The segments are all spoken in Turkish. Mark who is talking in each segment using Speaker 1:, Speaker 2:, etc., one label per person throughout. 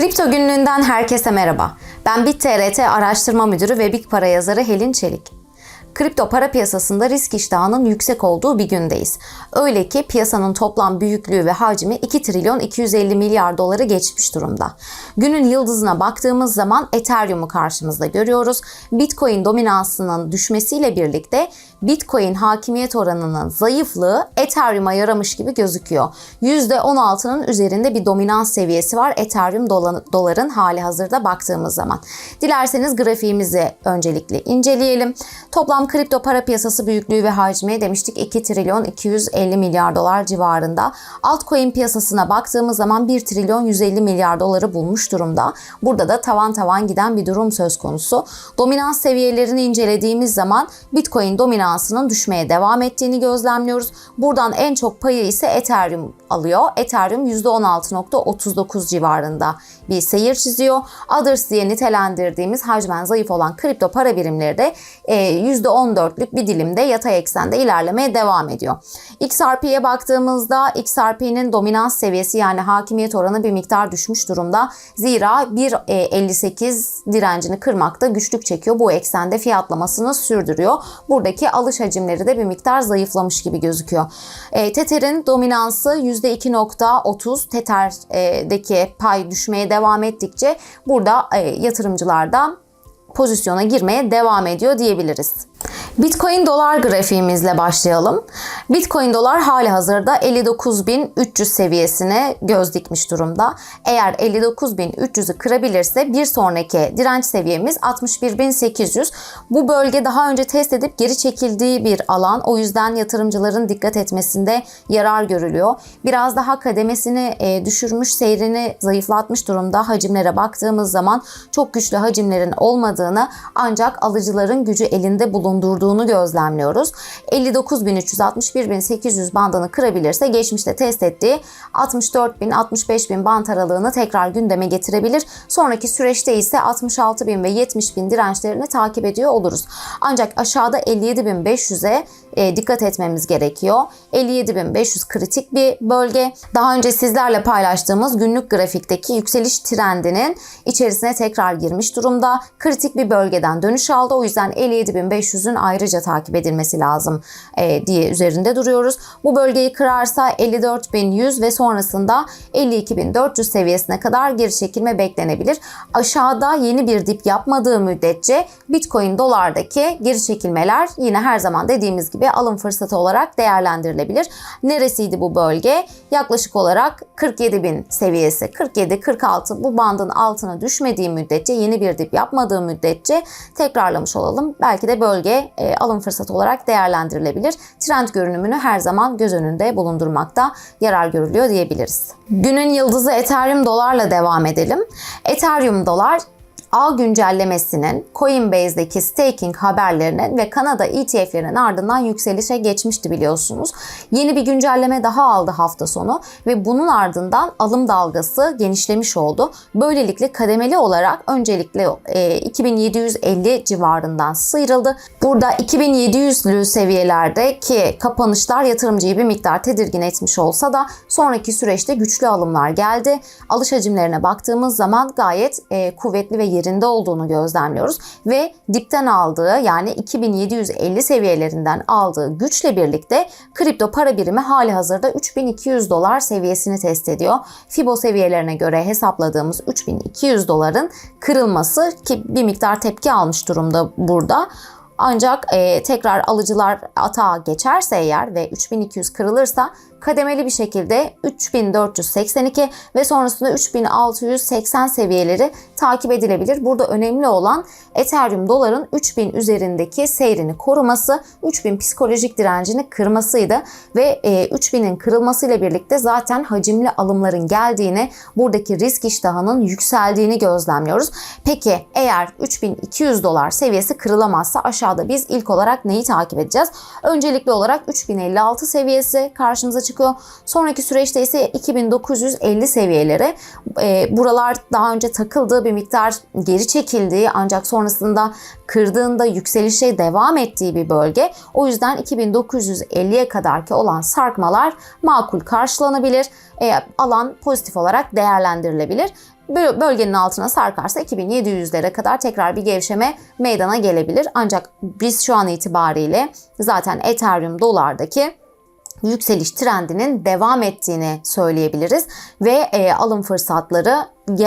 Speaker 1: Kripto günlüğünden herkese merhaba. Ben BitTRT araştırma müdürü ve Big Para yazarı Helin Çelik. Kripto para piyasasında risk iştahının yüksek olduğu bir gündeyiz. Öyle ki piyasanın toplam büyüklüğü ve hacmi 2 trilyon 250 milyar doları geçmiş durumda. Günün yıldızına baktığımız zaman Ethereum'u karşımızda görüyoruz. Bitcoin dominansının düşmesiyle birlikte Bitcoin hakimiyet oranının zayıflığı Ethereum'a yaramış gibi gözüküyor. %16'nın üzerinde bir dominans seviyesi var Ethereum doların hali hazırda baktığımız zaman. Dilerseniz grafiğimizi öncelikle inceleyelim. Toplam kripto para piyasası büyüklüğü ve hacmi demiştik 2 trilyon 250 milyar dolar civarında. Altcoin piyasasına baktığımız zaman 1 trilyon 150 milyar doları bulmuş durumda. Burada da tavan tavan giden bir durum söz konusu. Dominans seviyelerini incelediğimiz zaman Bitcoin dominansının düşmeye devam ettiğini gözlemliyoruz. Buradan en çok payı ise Ethereum alıyor. Ethereum %16.39 civarında bir seyir çiziyor. Others diye nitelendirdiğimiz hacmen zayıf olan kripto para birimleri de %14'lük bir dilimde yatay eksende ilerlemeye devam ediyor. XRP'ye baktığımızda XRP'nin dominans seviyesi yani hakimiyet oranı bir miktar düşmüş durumda. Zira 1.58 direncini kırmakta güçlük çekiyor. Bu eksende fiyatlamasını sürdürüyor. Buradaki alış hacimleri de bir miktar zayıflamış gibi gözüküyor. E, Tether'in dominansı %2.30 Tether'deki pay düşmeye devam ettikçe burada e, yatırımcılarda pozisyona girmeye devam ediyor diyebiliriz. Bitcoin dolar grafiğimizle başlayalım. Bitcoin dolar hali hazırda 59.300 seviyesine göz dikmiş durumda. Eğer 59.300'ü kırabilirse bir sonraki direnç seviyemiz 61.800. Bu bölge daha önce test edip geri çekildiği bir alan. O yüzden yatırımcıların dikkat etmesinde yarar görülüyor. Biraz daha kademesini e, düşürmüş, seyrini zayıflatmış durumda. Hacimlere baktığımız zaman çok güçlü hacimlerin olmadığını ancak alıcıların gücü elinde bulundurduğunu gözlemliyoruz. 59.300-61.800 bandını kırabilirse geçmişte test ettiği 64.000-65.000 band aralığını tekrar gündeme getirebilir. Sonraki süreçte ise 66.000 ve 70.000 dirençlerini takip ediyor oluruz. Ancak aşağıda 57.500'e e, dikkat etmemiz gerekiyor. 57.500 kritik bir bölge. Daha önce sizlerle paylaştığımız günlük grafikteki yükseliş trendinin içerisine tekrar girmiş durumda. Kritik bir bölgeden dönüş aldı. O yüzden 57.500'ün ayrıca takip edilmesi lazım e, diye üzerinde duruyoruz. Bu bölgeyi kırarsa 54.100 ve sonrasında 52.400 seviyesine kadar geri çekilme beklenebilir. Aşağıda yeni bir dip yapmadığı müddetçe Bitcoin dolardaki geri çekilmeler yine her zaman dediğimiz gibi alım fırsatı olarak değerlendirilebilir. Neresiydi bu bölge? Yaklaşık olarak 47.000 seviyesi. 47-46 bu bandın altına düşmediği müddetçe yeni bir dip yapmadığı müddetçe tekrarlamış olalım. Belki de bölge e, alım fırsatı olarak değerlendirilebilir. Trend görünümünü her zaman göz önünde bulundurmakta yarar görülüyor diyebiliriz. Günün yıldızı Ethereum dolarla devam edelim. Ethereum dolar ağ güncellemesinin Coinbase'deki staking haberlerinin ve Kanada ETF'lerinin ardından yükselişe geçmişti biliyorsunuz. Yeni bir güncelleme daha aldı hafta sonu ve bunun ardından alım dalgası genişlemiş oldu. Böylelikle kademeli olarak öncelikle e, 2750 civarından sıyrıldı. Burada 2700'lü seviyelerdeki kapanışlar yatırımcıyı bir miktar tedirgin etmiş olsa da sonraki süreçte güçlü alımlar geldi. Alış hacimlerine baktığımız zaman gayet e, kuvvetli ve yerinde olduğunu gözlemliyoruz ve dipten aldığı yani 2750 seviyelerinden aldığı güçle birlikte kripto para birimi hali hazırda 3200 dolar seviyesini test ediyor. Fibo seviyelerine göre hesapladığımız 3200 doların kırılması ki bir miktar tepki almış durumda burada. Ancak e, tekrar alıcılar atağa geçerse eğer ve 3200 kırılırsa kademeli bir şekilde 3482 ve sonrasında 3680 seviyeleri takip edilebilir. Burada önemli olan Ethereum doların 3000 üzerindeki seyrini koruması, 3000 psikolojik direncini kırmasıydı ve 3000'in e, kırılmasıyla birlikte zaten hacimli alımların geldiğini, buradaki risk iştahının yükseldiğini gözlemliyoruz. Peki eğer 3200 dolar seviyesi kırılamazsa aşağıda biz ilk olarak neyi takip edeceğiz? Öncelikli olarak 3056 seviyesi karşımıza çıkıyor. Sonraki süreçte ise 2950 seviyeleri. E, buralar daha önce takıldığı bir miktar geri çekildiği ancak sonrasında kırdığında yükselişe devam ettiği bir bölge. O yüzden 2950'ye kadarki olan sarkmalar makul karşılanabilir. E, alan pozitif olarak değerlendirilebilir. bö- bölgenin altına sarkarsa 2700'lere kadar tekrar bir gevşeme meydana gelebilir. Ancak biz şu an itibariyle zaten Ethereum dolardaki yükseliş trendinin devam ettiğini söyleyebiliriz. Ve e, alım fırsatları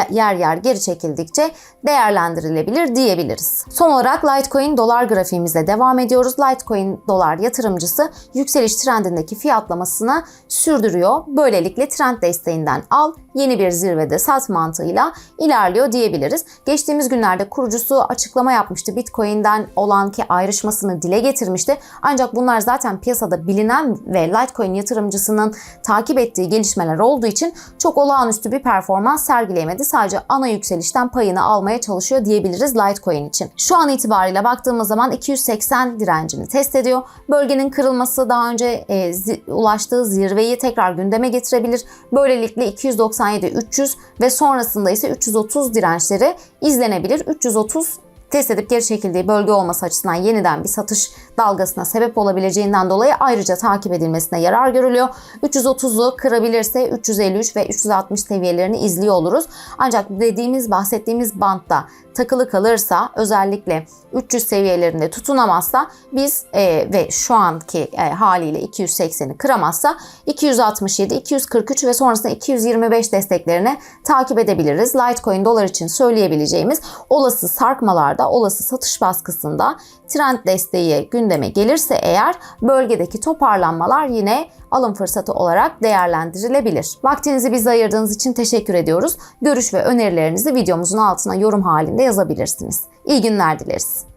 Speaker 1: yer yer geri çekildikçe değerlendirilebilir diyebiliriz. Son olarak Litecoin dolar grafiğimize devam ediyoruz. Litecoin dolar yatırımcısı yükseliş trendindeki fiyatlamasını sürdürüyor. Böylelikle trend desteğinden al, yeni bir zirvede sat mantığıyla ilerliyor diyebiliriz. Geçtiğimiz günlerde kurucusu açıklama yapmıştı. Bitcoin'den olan ki ayrışmasını dile getirmişti. Ancak bunlar zaten piyasada bilinen ve Litecoin yatırımcısının takip ettiği gelişmeler olduğu için çok olağanüstü bir performans sergileyemedi. Sadece ana yükselişten payını almaya çalışıyor diyebiliriz Litecoin için. Şu an itibariyle baktığımız zaman 280 direncini test ediyor. Bölgenin kırılması daha önce e, zi- ulaştığı zirveyi tekrar gündeme getirebilir. Böylelikle 297 300 ve sonrasında ise 330 dirençleri izlenebilir. 330 test edip geri çekildiği bölge olması açısından yeniden bir satış dalgasına sebep olabileceğinden dolayı ayrıca takip edilmesine yarar görülüyor. 330'u kırabilirse 353 ve 360 seviyelerini izliyor oluruz. Ancak dediğimiz bahsettiğimiz bantta takılı kalırsa özellikle 300 seviyelerinde tutunamazsa biz e, ve şu anki e, haliyle 280'i kıramazsa 267, 243 ve sonrasında 225 desteklerini takip edebiliriz. Litecoin dolar için söyleyebileceğimiz olası sarkmalarda, olası satış baskısında trend desteği gündeme gelirse eğer bölgedeki toparlanmalar yine alım fırsatı olarak değerlendirilebilir. Vaktinizi bize ayırdığınız için teşekkür ediyoruz. Görüş ve önerilerinizi videomuzun altına yorum halinde yazabilirsiniz. İyi günler dileriz.